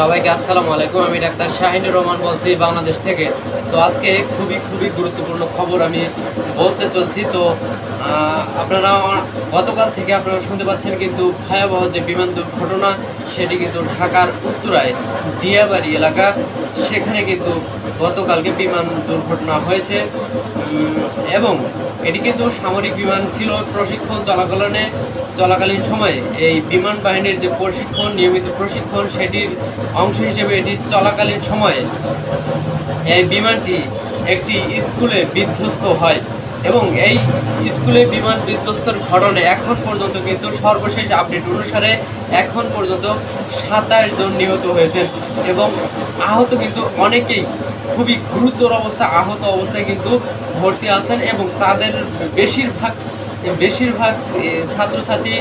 সবাইকে আসসালামু আলাইকুম, আমি ডাক্তার শাহিনুর রহমান বলছি বাংলাদেশ থেকে। তো আজকে খুবই খুবই গুরুত্বপূর্ণ খবর আমি বলতে চলছি। তো আপনারা গতকাল থেকে আপনারা শুনতে পাচ্ছেন কিন্তু ভয়াবহ যে বিমান দুর্ঘটনা, সেটি কিন্তু ঢাকার উত্তরায় দিয়াবাড়ি এলাকা। সেখানে কিন্তু গতকালকে বিমান দুর্ঘটনা হয়েছে। এবং এটি কিন্তু সামরিক বিমান ছিল প্রশিক্ষণ চলাকালীনে, চলাকালীন সময়ে। এই বিমান বাহিনীর যে প্রশিক্ষণ, নিয়মিত প্রশিক্ষণ, সেটির অংশ হিসেবে এটি চলাকালীন সময়ে এই বিমানটি একটি স্কুলে বিধ্বস্ত হয়। এবং এই স্কুলে বিমান বিধ্বস্তর ঘটনায় এখন পর্যন্ত কিন্তু সর্বশেষ আপডেট অনুসারে এখন পর্যন্ত সাতাশ জন নিহত হয়েছেন এবং আহত কিন্তু অনেকেই, খুবই গুরুতর অবস্থা, আহত অবস্থায় কিন্তু ভর্তি আছেন এবং তাদের বেশিরভাগ বেশিরভাগ ছাত্রছাত্রী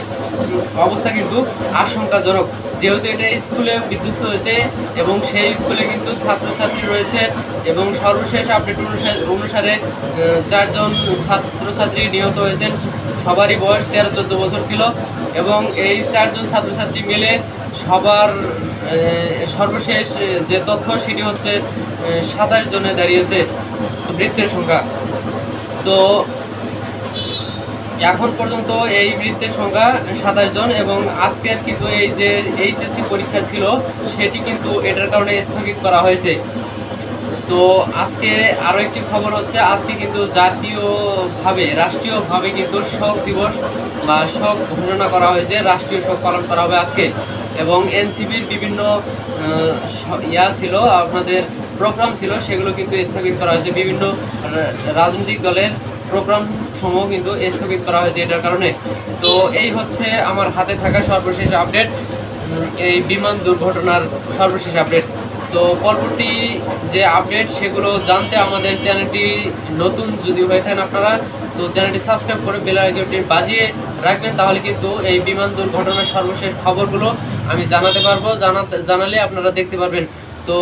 অবস্থা কিন্তু আশঙ্কাজনক। যেহেতু এটা স্কুলে বিধ্বস্ত হয়েছে এবং সেই স্কুলে কিন্তু ছাত্রছাত্রী রয়েছে এবং সর্বশেষ আপডেট অনুসারে চারজন ছাত্রছাত্রী নিহত হয়েছেন। সবারই বয়স তেরো, চোদ্দ বছর ছিল এবং এই চারজন ছাত্রছাত্রী মিলে সবার সর্বশেষ যে তথ্য সেটি হচ্ছে সাতাশ জনে দাঁড়িয়েছে মৃত্যুর সংখ্যা। তো এখন পর্যন্ত এই বৃত্তের সংখ্যা সাতাশ জন এবং আজকের কিন্তু এই যে এইচএসসি পরীক্ষা ছিল, সেটি কিন্তু এটার কারণে স্থগিত করা হয়েছে। তো আজকে আরও একটি খবর হচ্ছে, আজকে কিন্তু জাতীয়ভাবে, রাষ্ট্রীয়ভাবে কিন্তু শোক দিবস বা শোক ঘোষণা করা হয়েছে, রাষ্ট্রীয় শোক পালন করা হবে আজকে। এবং এনসিবির বিভিন্ন ইয়া ছিল, আপনাদের প্রোগ্রাম ছিল, সেগুলো কিন্তু স্থগিত করা হয়েছে। বিভিন্ন রাজনৈতিক দলের প্রোগ্রাম সমূহ কিন্তু স্থগিত করা হয়েছে এটার কারণে। তো এই হচ্ছে আমার হাতে থাকা সর্বশেষ আপডেট এই বিমান দুর্ঘটনার সর্বশেষ আপডেট। তো পরবর্তী যে আপডেট, সেগুলো জানতে আমাদের চ্যানেলটি নতুন যদি হয়ে থাকেন আপনারা, তো চ্যানেলটি সাবস্ক্রাইব করে বেল আইকনটি বাজিয়ে রাখবেন, তাহলে কিন্তু এই বিমান দুর্ঘটনার সর্বশেষ খবরগুলো আমি জানাতে পারব, জানাতে জানালে আপনারা দেখতে পারবেন। তো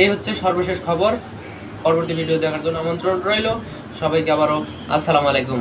এই হচ্ছে সর্বশেষ খবর। পরবর্তী ভিডিও দেখার জন্য আমন্ত্রণ রইল। সবাইকে আবারও আসসালামু আলাইকুম।